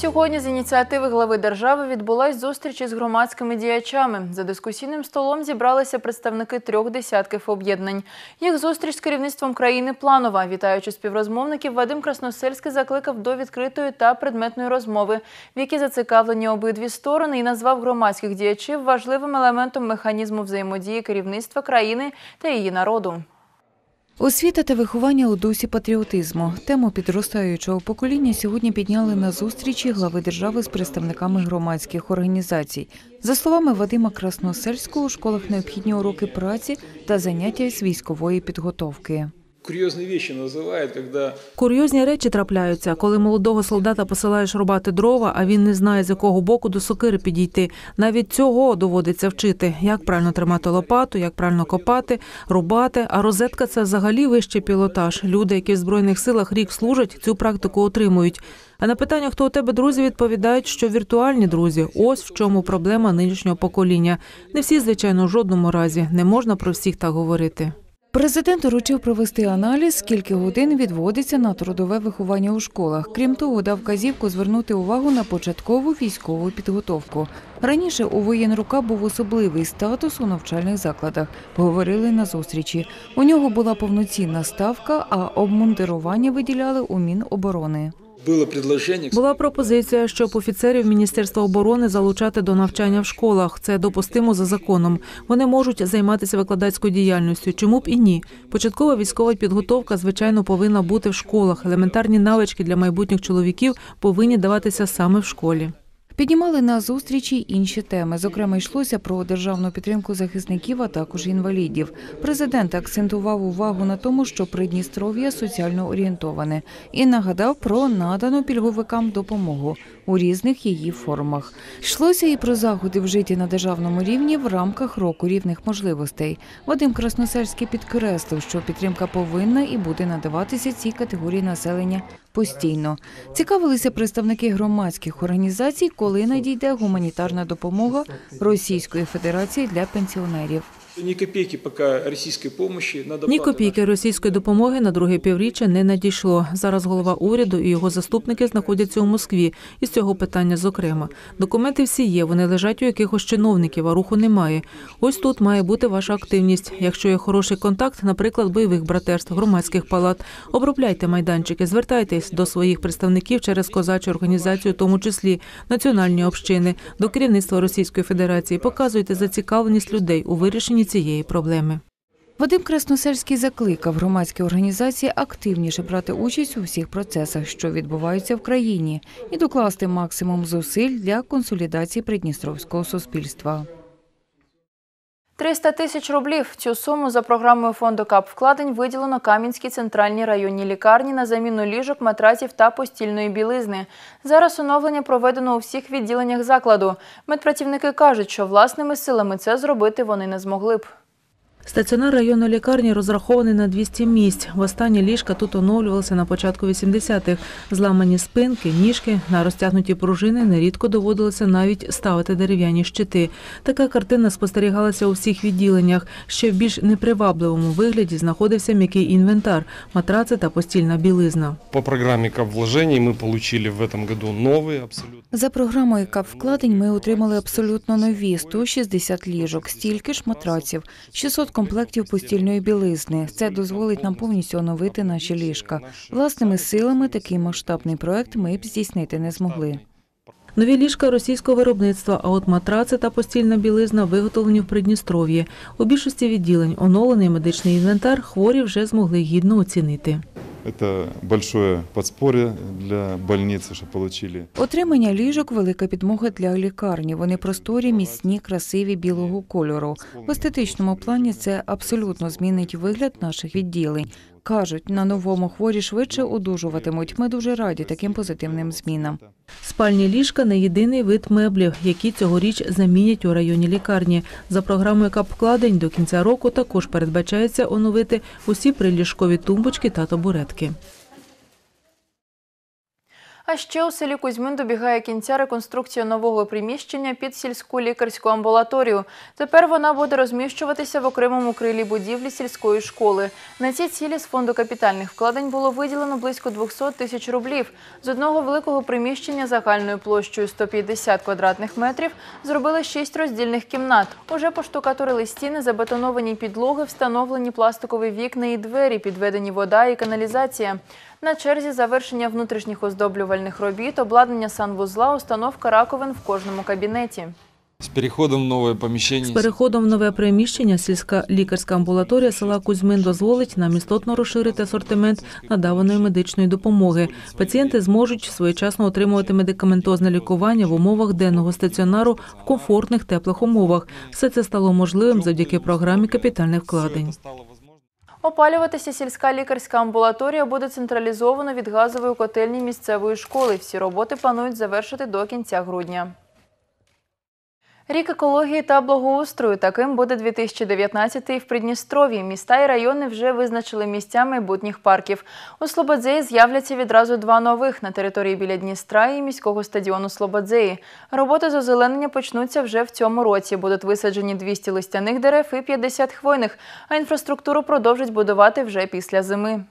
Сьогодні з ініціативи глави держави відбулась зустріч із громадськими діячами. За дискусійним столом зібралися представники трьох десятків об'єднань. Їх зустріч з керівництвом країни планова. Вітаючи співрозмовників, Вадим Красносельський закликав до відкритої та предметної розмови, в якій зацікавлені обидві сторони, і назвав громадських діячів важливим елементом механізму взаємодії керівництва країни та її народу. Освіта та виховання у дусі патріотизму. Тему підростаючого покоління сьогодні підняли на зустрічі глави держави з представниками громадських організацій. За словами Вадима Красносельського, у школах необхідні уроки праці та заняття з військової підготовки. Курьезные вещи называют, когда Курйозні речі трапляються, коли молодого солдата посилаєш рубати дрова, а він не знає, з якого боку до сокири підійти. Навіть цього доводиться вчити, як правильно тримати лопату, як правильно копати, рубати. А розетка це взагалі вищий пілотаж. Люди, які в збройних силах рік служать, цю практику отримують. А на питання, хто у тебе друзі, відповідають, що віртуальні друзі. Ось в чому проблема нинішнього покоління. Не всі, звичайно, в жодному разі не можна про всіх так говорити. Президент доручив провести аналіз, скільки годин відводиться на трудове виховання у школах. Крім того, дав казівку звернути увагу на початкову військову підготовку. Раніше у воєнрука був особливий статус у навчальних закладах. Говорили на зустрічі. У нього була повноцінна ставка, а обмундирування виділяли у Міноборони. Була пропозиція, щоб офіцерів Міністерства оборони залучати до навчання в школах. Це допустимо за законом. Вони можуть займатися викладацькою діяльністю. Чому б і ні? Початкова військова підготовка, звичайно, повинна бути в школах. Елементарні навички для майбутніх чоловіків повинні даватися саме в школі. Піднімали на зустрічі інші теми. Зокрема, йшлося про державну підтримку захисників, а також інвалідів. Президент акцентував увагу на тому, що Придністров'я соціально орієнтоване, і нагадав про надану пільговикам допомогу у різних її формах. Йшлося і про заходи вжиті на державному рівні в рамках року рівних можливостей. Вадим Красносельський підкреслив, що підтримка повинна і буде надаватися цій категорії населення постійно. Цікавилися представники громадських організацій, коли надійде гуманітарна допомога Російської Федерації для пенсіонерів. Ни копейки пока российской помощи. Надо Ні копійки російської допомоги на друге півріччя не надійшло. Зараз голова уряду і його заступники знаходяться у Москві. І з цього питання, зокрема, документи всі є. Вони лежать у якихось чиновників, а руху немає. Ось тут має бути ваша активність. Якщо є хороший контакт, наприклад, бойових братерств, громадських палат, обробляйте майданчики, звертайтесь до своїх представників через козачу організацію, в тому числі національні общини, до керівництва Російської Федерації. Показуйте зацікавленість людей у вирішенні цієї проблеми. Вадим Красносельський закликав громадські організації активніше брати участь у всіх процесах, що відбуваються в країні, і докласти максимум зусиль для консолідації придністровського суспільства. 300 тисяч рублів. Цю суму за програмою фонду КАП вкладень виділено Кам'янській центральній районній лікарні на заміну ліжок, матраців та постільної білизни. Зараз оновлення проведено у всіх відділеннях закладу. Медпрацівники кажуть, що власними силами це зробити вони не змогли б. Стаціонар районної лікарні розрахований на 200 місць. Востаннє ліжка тут оновлювалися на початку 80-х. Зламані спинки, ніжки, на розтягнуті пружини нерідко доводилося навіть ставити дерев'яні щити. Така картина спостерігалася у всіх відділеннях. Ще в більш непривабливому вигляді знаходився м'який інвентар, матраци та постільна білизна. По программе КАП вложений мы получили в этом году новые абсолютно. За програмою КАП вкладень ми отримали абсолютно нові 160 ліжок, стільки ж матраців, 600 комплектів постільної білизни. Це дозволить нам повністю оновити наші ліжка. Власними силами такий масштабний проект ми б здійснити не змогли. Нові ліжка російського виробництва, а от матраци та постільна білизна виготовлені в Придністров'ї. У більшості відділень оновлений медичний інвентар хворі вже змогли гідно оцінити. Это велике подспор'я для больницы, що отримали. Отримання ліжок велика підмога для лікарні. Вони просторі, міцні, красиві білого кольору. В естетичному плані це абсолютно змінить вигляд наших відділень. Кажуть, на новому хворі швидше одужуватимуть. Ми дуже раді таким позитивним змінам. Спальні ліжка не єдиний вид меблів, які цьогоріч замінять у районі лікарні. За програмою капкладень до кінця року також передбачається оновити усі приліжкові тумбочки та табуретки. А ще у селі Кузьмин добігає кінця реконструкція нового приміщення під сільську лікарську амбулаторію. Тепер вона буде розміщуватися в окремому крилі будівлі сільської школи. На ці цілі з фонду капітальних вкладень було виділено близько 200 тисяч рублів. З одного великого приміщення загальною площею 150 квадратних метрів зробили шість роздільних кімнат. Уже поштукатурили стіни, забетоновані підлоги, встановлені пластикові вікна і двері, підведені вода і каналізація. На черзі завершення внутрішніх оздоблювальних робіт, обладнання санвузла, установка раковин в кожному кабінеті. С переходом в новое помещение. З переходом в нове приміщення сільська лікарська амбулаторія села Кузьмин дозволить нам істотно розширити асортимент надаваної медичної допомоги. Пацієнти зможуть своєчасно отримувати медикаментозне лікування в умовах денного стаціонару в комфортних теплих умовах. Все це стало можливим завдяки програмі капітальних вкладень. Опалюватися сільська лікарська амбулаторія буде централізовано від газової котельні місцевої школи. Всі роботи планують завершити до кінця грудня. Рік екології та благоустрою таким буде 2019 в Придністров'ї. Міста і райони вже визначили місця майбутніх парків. У Слободзеї з'являться відразу два нових на території біля Дністра і міського стадіону Слободзеї. Роботи з озеленення почнуться вже в цьому році. Будуть висаджені 200 листяних дерев і 50 хвойних, а інфраструктуру продовжать будувати вже після зими.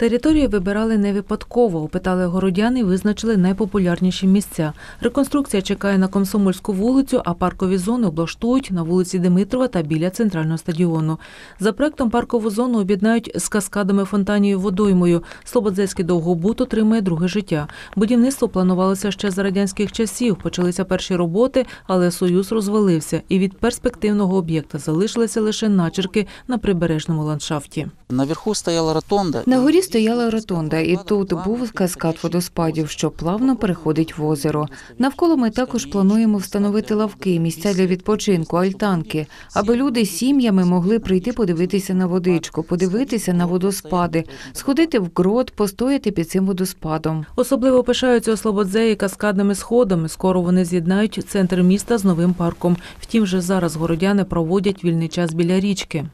Території вибирали не випадково. Опитали городян і визначили найпопулярніші місця. Реконструкція чекає на Комсомольську вулицю, а паркові зони облаштують на вулиці Димитрова та біля центрального стадіону. За проектом паркову зону об'єднають з каскадами фонтанією водоймою. Слободзецький довгобут отримає друге життя. Будівництво планувалося ще за радянських часів. Почалися перші роботи, але союз розвалився, і від перспективного об'єкта залишилися лише начерки на прибережному ландшафті. Наверху стояла ротонда. На горі стояла ротонда, і тут був каскад водоспадів, що плавно переходить в озеро. Навколо ми також плануємо встановити лавки, місця для відпочинку, альтанки, аби люди з сім'ями могли прийти подивитися на водичку, подивитися на водоспади, сходити в грот, постояти під цим водоспадом. Особливо пишаються Слободзеї каскадними сходами. Скоро вони з'єднають центр міста з новим парком. Втім, вже зараз городяни проводять вільний час біля річки.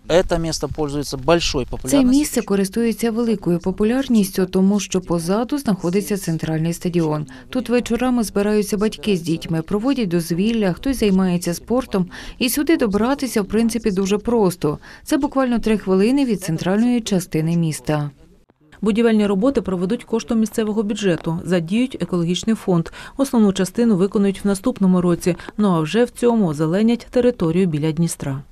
Це місце користується великою популярністю, тому що позаду знаходиться центральний стадіон. Тут вечорами збираються батьки з дітьми, проводять дозвілля, хтось займається спортом, і сюди добратися, в принципі, дуже просто. Це буквально три хвилини від центральної частини міста. Будівельні роботи проведуть коштом місцевого бюджету, задіють екологічний фонд. Основну частину виконують в наступному році. Ну а вже в цьому озеленять територію біля Дністра.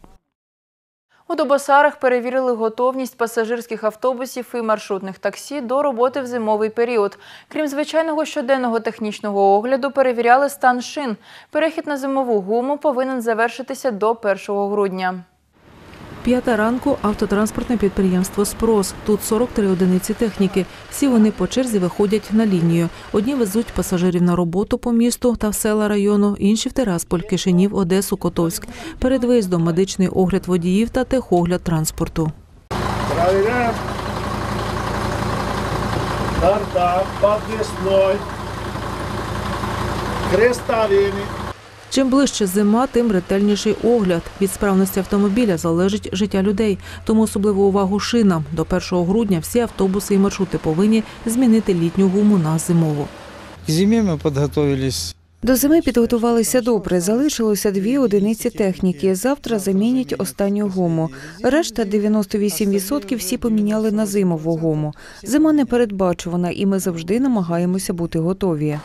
У Добосарах перевірили готовність пасажирських автобусів і маршрутних таксі до роботи в зимовий період. Крім звичайного щоденного технічного огляду, перевіряли стан шин. Перехід на зимову гуму повинен завершитися до 1 грудня. П'ята ранку автотранспортне підприємство Спрос. Тут 43 одиниці техніки. Всі вони по черзі виходять на лінію. Одні везуть пасажирів на роботу по місту та в села району, інші в Терасполь, Кишинів, Одесу, Котовськ. Перед виїздом медичний огляд водіїв та техогляд транспорту. Проверяем. Стартап, подвесной. Крестовины. Чим ближче зима, тим ретельніший огляд. Від справності автомобіля залежить життя людей. Тому особливу увагу шинам. До 1 грудня всі автобуси і маршрути повинні змінити літню гуму на зимову. К зиме мы подготовились До зими підготувалися добре. Залишилося дві одиниці техніки. Завтра замінять останню гуму. Решта 98% всі поміняли на зимову гуму. Зима непередбачувана, і ми завжди намагаємося бути готові.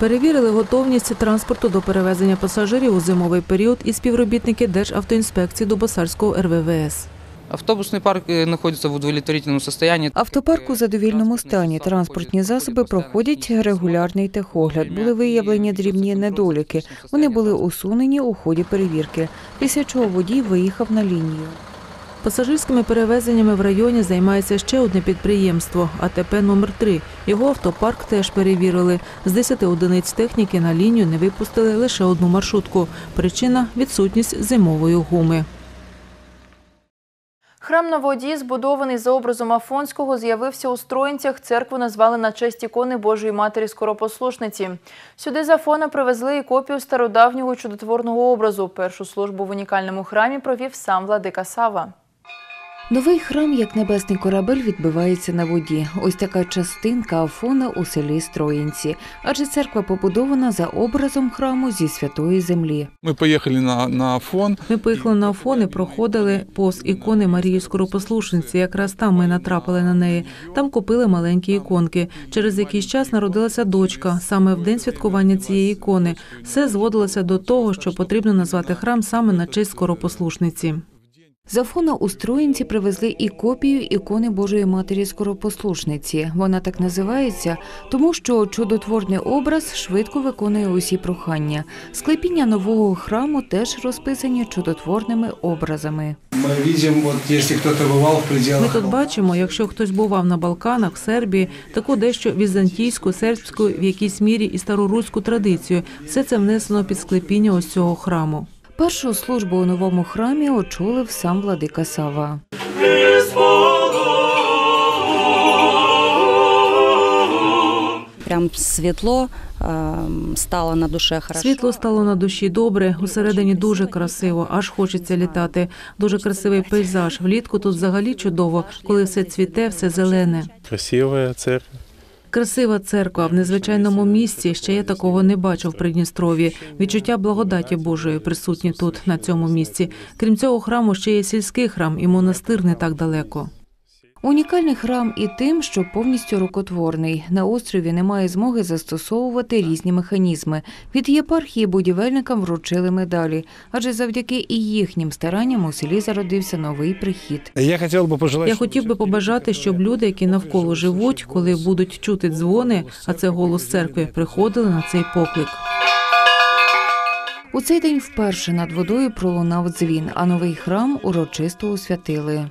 Перевірили готовність транспорту до перевезення пасажирів у зимовий період і співробітники Державтоінспекції Дубосарського РВВС. Автобусный парк э, находится в удовлетворительном состоянии. Автопарк у задовільному стані. Транспортні засоби проходять регулярний техогляд. Були виявлені дрібні недоліки. Вони були усунені у ході перевірки. Після чого водій виїхав на лінію. Пасажирськими перевезеннями в районі займається ще одне підприємство АТП номер 3 Його автопарк теж перевірили. З 10 одиниць техніки на лінію не випустили лише одну маршрутку. Причина відсутність зимової гуми. Храм на воді, збудований за образом Афонського, з'явився у Строїнцях. Церкву назвали на честь ікони Божої Матері Скоропослушниці. Сюди з Афона привезли і копію стародавнього чудотворного образу. Першу службу в унікальному храмі провів сам владика Сава. Новий храм, як небесний корабель, відбивається на воді. Ось така частинка Афона у селі Строїнці. Адже церква побудована за образом храму зі святої землі. Мы поехали на, на Афон. Ми поїхали на Афон і проходили повз ікони Марії Скоропослушниці. Якраз там ми натрапили на неї. Там купили маленькі іконки. Через якийсь час народилася дочка. Саме в день святкування цієї ікони все зводилося до того, що потрібно назвати храм саме на честь скоропослушниці. З Афона у Строїнці привезли і копію ікони Божої Матері Скоропослушниці. Вона так називається, тому що чудотворний образ швидко виконує усі прохання. Склепіння нового храму теж розписані чудотворними образами. Мы видим, вот если кто-то бывал Ми тут бачимо, якщо хтось бував на Балканах, в Сербії, таку дещо візантійську, сербську, в якійсь мірі і староруську традицію. Все це внесено під склепіння ось цього храму. Першу службу у новому храмі очолив сам владика Сава. Прям світло стало на душе хорошо. Світло стало на душі добре, усередині дуже красиво, аж хочеться літати. Дуже красивий пейзаж. Влітку тут взагалі чудово, коли все цвіте, все зелене. Красивая церковь. Красива церква в незвичайному місці. Ще я такого не бачу в Придністрові. Відчуття благодаті Божої присутні тут, на цьому місці. Крім цього храму, ще є сільський храм і монастир не так далеко. Унікальний храм і тим, що повністю рукотворний. На острові немає змоги застосовувати різні механізми. Від єпархії будівельникам вручили медалі, адже завдяки і їхнім старанням у селі зародився новий прихід. Я хотел бы пожелать... Я хотів би побажати, щоб люди, які навколо живуть, коли будуть чути дзвони, а це голос церкви, приходили на цей поклик. У цей день вперше над водою пролунав дзвін, а новий храм урочисто освятили.